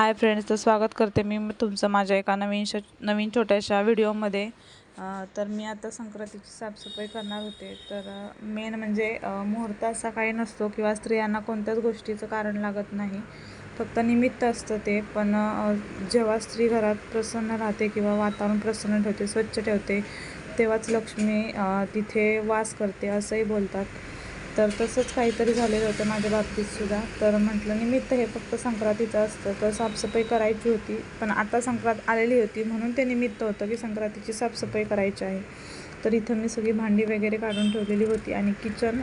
Hi friends तर स्वागत करते मी तुमचं माझ्या एका नवीन श नवीन छोट्याशा व्हिडिओमध्ये. तर मी आता संक्रांतीची साफसफाई करणार होते. तर मेन म्हणजे मुहूर्त असा काही नसतो किंवा स्त्रियांना कोणत्याच गोष्टीचं कारण लागत नाही. फक्त निमित्त असतं ते पण जेव्हा स्त्री घरात प्रसन्न राहते किंवा वातावरण प्रसन्न ठेवते स्वच्छ ठेवते तेव्हाच लक्ष्मी तिथे वास करते असंही बोलतात. तर तसंच काहीतरी झालेलं होतं माझ्या बाबतीतसुद्धा तर म्हटलं निमित्त हे फक्त संक्रांतीचं असतं तर साफसफाई करायची होती. पण आता संक्रांत आलेली होती म्हणून ते निमित्त होतं की संक्रांतीची साफसफाई करायची आहे. तर इथं मी सगळी भांडी वगैरे काढून ठेवलेली होती आणि किचन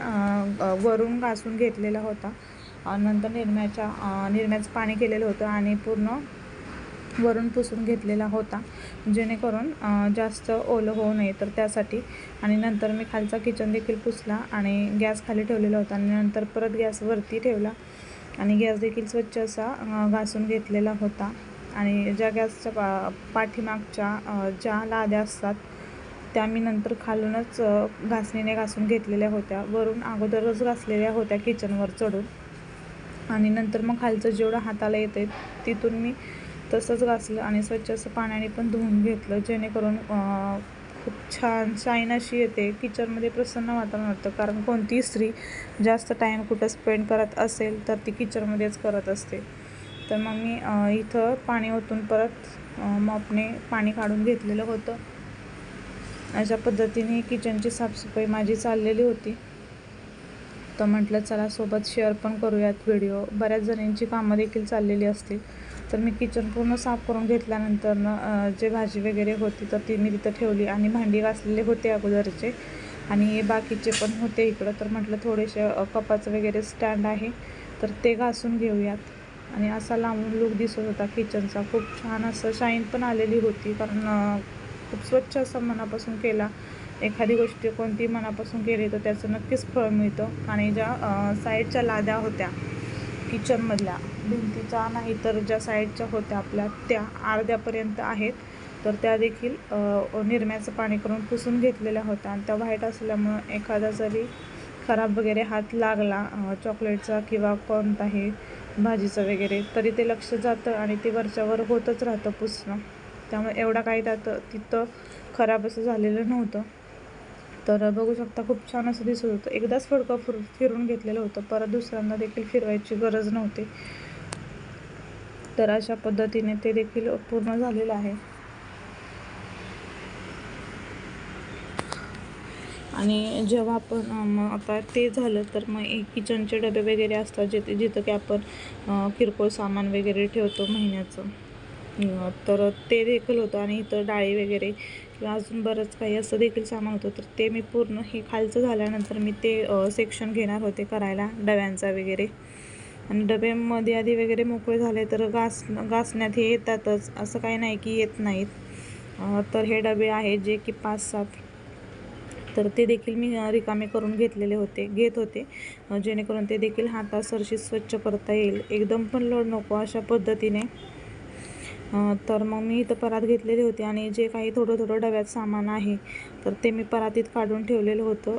वरून घासून घेतलेला होता. नंतर निरम्याच्या निरम्याचं पाणी केलेलं होतं आणि पूर्ण वरून पुसून घेतलेला होता. जेणेकरून जास्त ओलं होऊ नये तर त्यासाठी. आणि नंतर मी खालचा किचन देखील पुसला आणि गॅस खाली ठेवलेला होता आणि नंतर परत गॅसवरती ठेवला. आणि गॅस देखील स्वच्छ असा घासून घेतलेला होता. आणि ज्या गॅसच्या पा पाठीमागच्या ज्या लाद्या असतात त्या मी नंतर खालूनच घासणीने घासून घेतलेल्या होत्या. वरून अगोदरच घासलेल्या होत्या किचनवर चढून. आणि नंतर मग खालचं जेवढं हाताला येते तिथून मी तसंच घासलं आणि स्वच्छ असं पाण्याने पण धुवून घेतलं जेणेकरून खूप छान शाईन अशी येते. किचनमध्ये प्रसन्न वातावरण वाटतं कारण कोणतीही स्त्री जास्त टाईम कुठं स्पेंड करत असेल तर ती किचनमध्येच करत असते. तर मग मी इथं पाणी ओतून परत मॉपने पाणी काढून घेतलेलं होतं. अशा पद्धतीने किचनची साफसफाई माझी चाललेली होती. तर म्हटलं चला सोबत शेअर पण करूयात व्हिडिओ. बऱ्याच जणींची कामं देखील चाललेली असतील. तर मी किचन पूर्ण साफ करून घेतल्यानंतर जे भाजी वगैरे होती तर ती मी तिथं ठेवली आणि भांडी घासलेले होते अगोदरचे. आणि बाकीचे पण होते इकडं. तर म्हटलं थोडेसे कपाचं वगैरे स्टँड आहे तर ते घासून घेऊयात. आणि असा लांबून लुक दिसत होता किचनचा खूप छान असं शाईन पण आलेली होती कारण खूप स्वच्छ असं मनापासून केला. एखादी गोष्ट कोणती मनापासून केली तर त्याचं नक्कीच फळ मिळतं. आणि ज्या साईडच्या लाद्या होत्या किचनमधल्या भिंतीचा नाही तर ज्या साईडच्या होत्या आपल्या त्या अर्ध्यापर्यंत आहेत. तर त्या देखील निरम्याचं पाणी करून पुसून घेतलेल्या होत्या. आणि त्या व्हाईट असल्यामुळं एखादा जरी खराब वगैरे हात लागला चॉकलेटचा किंवा कोणताही भाजीचं वगैरे तरी ते लक्ष जातं आणि ते वरच्यावर होतच राहतं पुसणं. त्यामुळे एवढा काही त्यात तिथं खराब असं झालेलं नव्हतं. तर बघू शकता खूप छान असं दिसत होतं. एकदाच फडकं फिर फिरून घेतलेलं होतं. परत दुसऱ्यांदा देखील फिरवायची गरज नव्हती. तर अशा पद्धतीने ते देखील पूर्ण झालेलं आहे. आणि जेव्हा आपण मग आता ते झालं तर मग एक किचनचे डबे वगैरे असतात जिथे जिथं की आपण किरकोळ सामान वगैरे ठेवतो महिन्याचं. तर ते देखील होतं आणि इथं डाळी वगैरे किंवा अजून बरंच काही असं देखील सामान होतं. तर ते मी पूर्ण हे खालचं झाल्यानंतर मी ते सेक्शन घेणार होते करायला डब्यांचा वगैरे. आणि डब्यामध्ये आधी वगैरे मोकळे झाले तर घास घासण्यात हे येतातच. असं काही नाही की येत नाहीत. तर हे डबे आहेत जे की पाच सात. तर ते देखील मी रिकामे करून घेतलेले होते घेत होते. जेणेकरून ते देखील हातासरशी स्वच्छ करता येईल. एकदम पण लोड नको अशा पद्धतीने. तर मग मी इथं परात घेतलेली होती आणि जे काही थोडं थोडं डब्यात सामान आहे तर ते मी परातीत काढून ठेवलेलं होतं.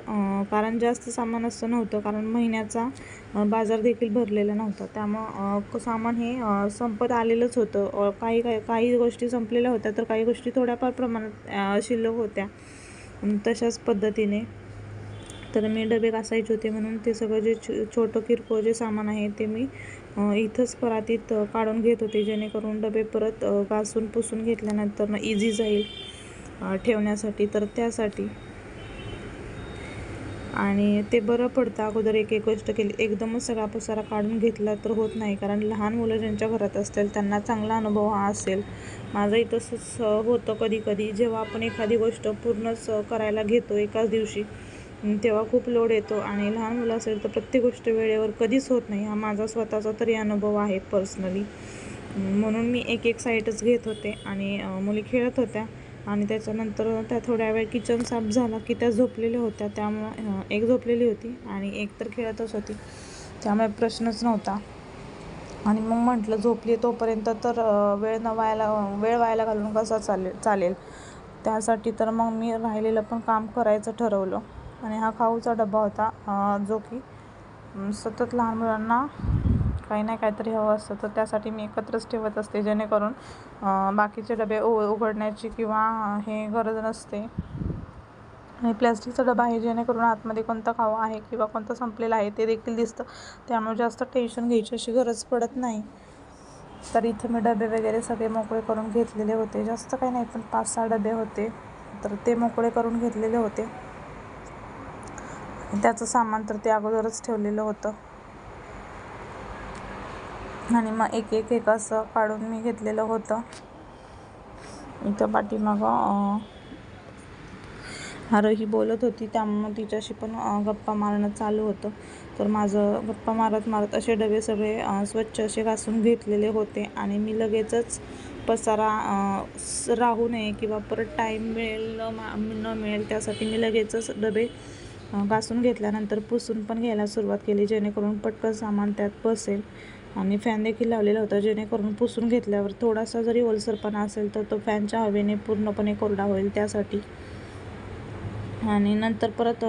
कारण जास्त सामान असं नव्हतं कारण महिन्याचा बाजार देखील भरलेला नव्हता. त्यामुळं क- सामान हे संपत आलेलंच होतं. काही काही काही गोष्टी संपलेल्या होत्या तर काही गोष्टी थोड्याफार प्रमाणात शिल्लक होत्या. तशाच पद्धतीने. तर मी डबे घासायचे होते म्हणून ते सगळं जे छोटं किरकोळ जे सामान आहे ते मी इथंच परातीत काढून घेत होते. जेणेकरून डबे परत घासून पुसून घेतल्यानंतर इझी जाईल ठेवण्यासाठी तर त्यासाठी. आणि ते बरं पडतं. अगोदर एक एक गोष्ट केली. एकदमच सगळा पसारा काढून घेतला तर होत नाही. कारण लहान मुलं ज्यांच्या घरात असतील त्यांना चांगला अनुभव हा असेल. माझंही तसंच होतं कधी कधी जेव्हा आपण एखादी गोष्ट पूर्णच करायला घेतो एकाच दिवशी तेव्हा खूप लोड येतो आणि लहान मुलं असेल तर प्रत्येक गोष्ट वेळेवर कधीच होत नाही. हा माझा स्वतःचा तरी अनुभव आहे पर्सनली म्हणून मी एक एक साईडच घेत होते आणि मुली खेळत होत्या आणि त्याच्यानंतर त्या थोड्या वेळ किचन साफ झाला की त्या झोपलेल्या होत्या. त्यामुळं एक झोपलेली होती आणि एक तर खेळतच होती. त्यामुळे प्रश्नच नव्हता. आणि मग म्हटलं झोपली तोपर्यंत तर वेळ न व्हायला वेळ व्हायला घालून कसा चालेल चालेल? त्यासाठी तर मग मी राहिलेलं पण काम करायचं ठरवलं. आणि हा खाऊचा डबा होता जो की सतत लहान मुलांना काही ना काहीतरी हवं असतं. तर त्यासाठी मी एकत्रच ठेवत असते जेणेकरून बाकीचे डबे उ उघडण्याची किंवा हे गरज नसते. आणि प्लॅस्टिकचा डबा आहे जेणेकरून आतमध्ये कोणता खावा आहे किंवा कोणता संपलेला आहे ते देखील दिसतं. त्यामुळे जास्त टेन्शन घ्यायची अशी गरज पडत नाही. तर इथे मी डबे वगैरे सगळे मोकळे करून घेतलेले होते. जास्त काही नाही पण पाच सहा डबे होते. तर ते मोकळे करून घेतलेले होते. त्याचं सामान तर ते अगोदरच ठेवलेलं होतं. आणि मग एक एक एक असं काढून मी घेतलेलं होतं. इथं पाठीमागं अं, आरोही बोलत होती त्यामुळं तिच्याशी पण गप्पा मारणं चालू होतं. तर माझं गप्पा मारत मारत असे डबे सगळे स्वच्छ असे घासून घेतलेले होते. आणि मी लगेचच पसारा राहू नये किंवा परत टाईम मिळेल न मा- न मिळेल त्यासाठी मी लगेचच डबे घासून घेतल्यानंतर पुसून पण घ्यायला सुरुवात केली जेणेकरून पटकन सामान त्यात बसेल. आणि फॅन देखील लावलेला होता जेणेकरून पुसून घेतल्यावर थोडासा जरी ओलसरपणा असेल तर तो फॅनच्या हवेने पूर्णपणे कोरडा होईल त्यासाठी. आणि नंतर परत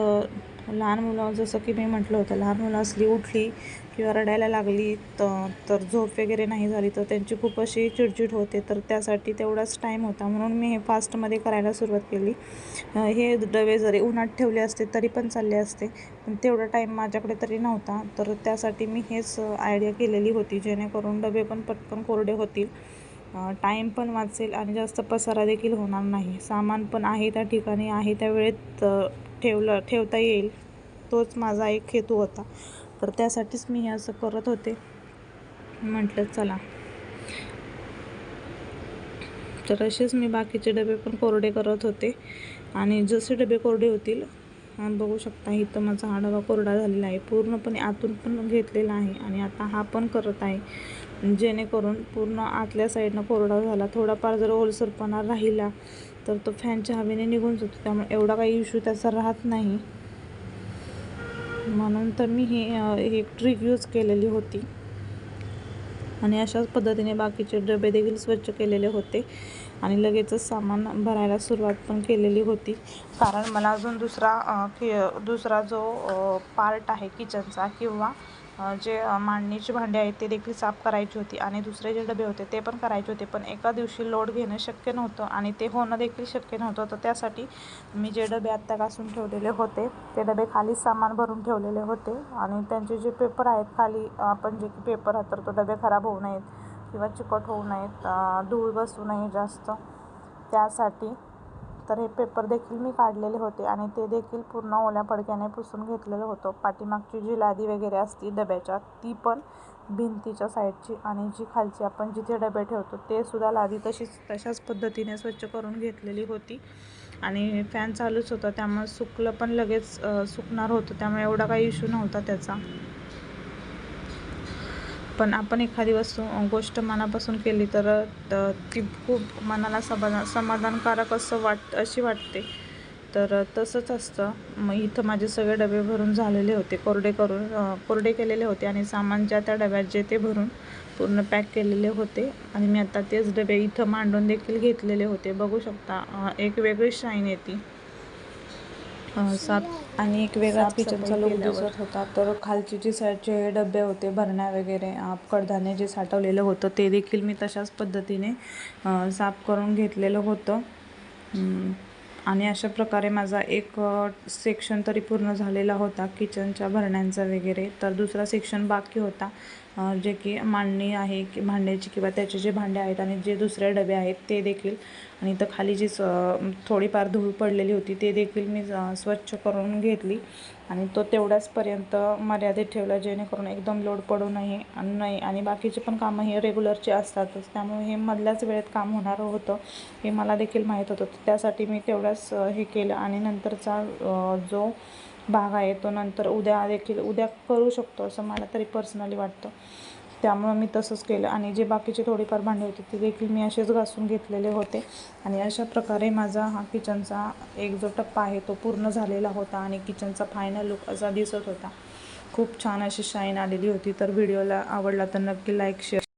लहान मुलं जसं की मी म्हटलं होतं लहान मुलं असली उठली किंवा रडायला लागली तर तर झोप वगैरे नाही झाली तर त्यांची खूप अशी चिडचिड होते. तर त्यासाठी तेवढाच टाईम होता. म्हणून मी हे फास्टमध्ये करायला सुरुवात केली. हे डबे जरी उन्हात ठेवले असते तरी पण चालले असते. पण तेवढा टाईम माझ्याकडे तरी नव्हता. तर त्यासाठी मी हेच आयडिया केलेली होती जेणेकरून डबे पण पटकन कोरडे होतील. टाईम पण वाचेल आणि जास्त पसारा देखील होणार नाही. सामान पण आहे त्या ठिकाणी आहे त्या वेळेत ठेवलं ठेवता येईल. तोच माझा एक हेतू होता. तर त्यासाठीच मी हे असं करत होते. म्हटलं चला. तर असेच मी बाकीचे डबे पण कोरडे करत होते. आणि जसे डबे कोरडे होतील बघू शकता इथं माझा हा डबा कोरडा झालेला आहे. पूर्णपणे आतून पण घेतलेला आहे. आणि आता हा पण करत आहे. जेणेकरून पूर्ण आतल्या साईडनं कोरडा झाला. थोडाफार जर ओलसरपणा राहिला तर तो फॅनच्या हवेने निघून जातो. त्यामुळे एवढा काही इश्यू त्याचा राहत नाही. म्हणून तर मी हे एक ट्रिक यूज केलेली होती. आणि अशाच पद्धतीने बाकीचे डबे देखील स्वच्छ केलेले होते. आणि लगेचच सामान भरायला सुरुवात पण केलेली होती. कारण मला अजून दुसरा दुसरा जो पार्ट आहे किचनचा किंवा जे मांडणीची भांडी आहेत ते देखील साफ करायची होती आणि दुसरे जे डबे होते ते पण करायचे होते. पण एका दिवशी लोड घेणं शक्य नव्हतं आणि ते होणं देखील शक्य नव्हतं. तर त्यासाठी मी जे डबे आत्ता घासून ठेवलेले होते ते डबे खाली सामान भरून ठेवलेले होते आणि त्यांचे जे पेपर आहेत खाली आपण जे की पेपर आहेत तर तो डबे खराब होऊ नयेत किंवा चिकट होऊ नयेत धूळ बसू नये जास्त. त्यासाठी तर हे पेपर देखील मी काढलेले होते आणि ते देखील पूर्ण ओल्या फडक्याने पुसून घेतलेलं होतं. पाठीमागची जी लादी वगैरे असती डब्याच्या ती पण भिंतीच्या साईडची आणि जी खालची आपण जिथे डबे ठेवतो ते सुद्धा लादी तशीच तशाच पद्धतीने स्वच्छ करून घेतलेली होती. आणि फॅन चालूच होता त्यामुळे सुकलं पण लगेच सुकणार होतं त्यामुळे एवढा काही इश्यू नव्हता त्याचा. पण आपण एखादी वस्तू गोष्ट मनापासून केली तर ती खूप मनाला समाधान समाधानकारक असं वाट अशी वाटते. तर तसंच असतं. मग इथं माझे सगळे डबे भरून झालेले होते. कोरडे करून कोरडे केलेले होते आणि सामान ज्या त्या डब्यात जे ते भरून पूर्ण पॅक केलेले होते. आणि मी आता तेच डबे इथं मांडून देखील घेतलेले होते. बघू शकता एक वेगळी शाईन येते. साफ आणि एक वेगळा किचनचा लुक दिसत होता तर खालची जी साईडचे डबे होते भरण्या वगैरे कडधान्य जे साठवलेलं होतं ते देखील मी तशाच पद्धतीने साफ करून घेतलेलं होतं. आणि अशा प्रकारे माझा एक सेक्शन तरी पूर्ण झालेला होता किचनच्या भरण्यांचा वगैरे. तर दुसरा सेक्शन बाकी होता. जे की मांडणी आहे की भांड्याची किंवा त्याचे जे भांडे आहेत आणि जे दुसरे डबे आहेत ते देखील. आणि इथं खाली जी स थोडीफार धूळ पडलेली होती ते देखील मी स्वच्छ करून घेतली. आणि तो तेवढ्याचपर्यंत मर्यादित ठेवला जेणेकरून एकदम लोड पडू नये आणि नाही. आणि बाकीचे पण कामं हे रेग्युलरचे असतातच. त्यामुळे हे मधल्याच वेळेत काम होणारं होतं हे मला देखील माहीत होतं. त्यासाठी मी तेवढ्याच हे केलं. आणि नंतरचा जो भाग आहे तो नंतर उद्या देखील उद्या करू शकतो असं मला तरी पर्सनली वाटतं. त्यामुळं मी तसंच केलं आणि जे बाकीचे थोडीफार भांडी होती ते देखील मी असेच घासून घेतलेले होते. आणि अशा प्रकारे माझा हा किचनचा एक जो टप्पा आहे तो पूर्ण झालेला होता आणि किचनचा फायनल लुक असा दिसत होता. खूप छान अशी शाईन आलेली होती. तर व्हिडिओला आवडला तर नक्की लाईक शेअर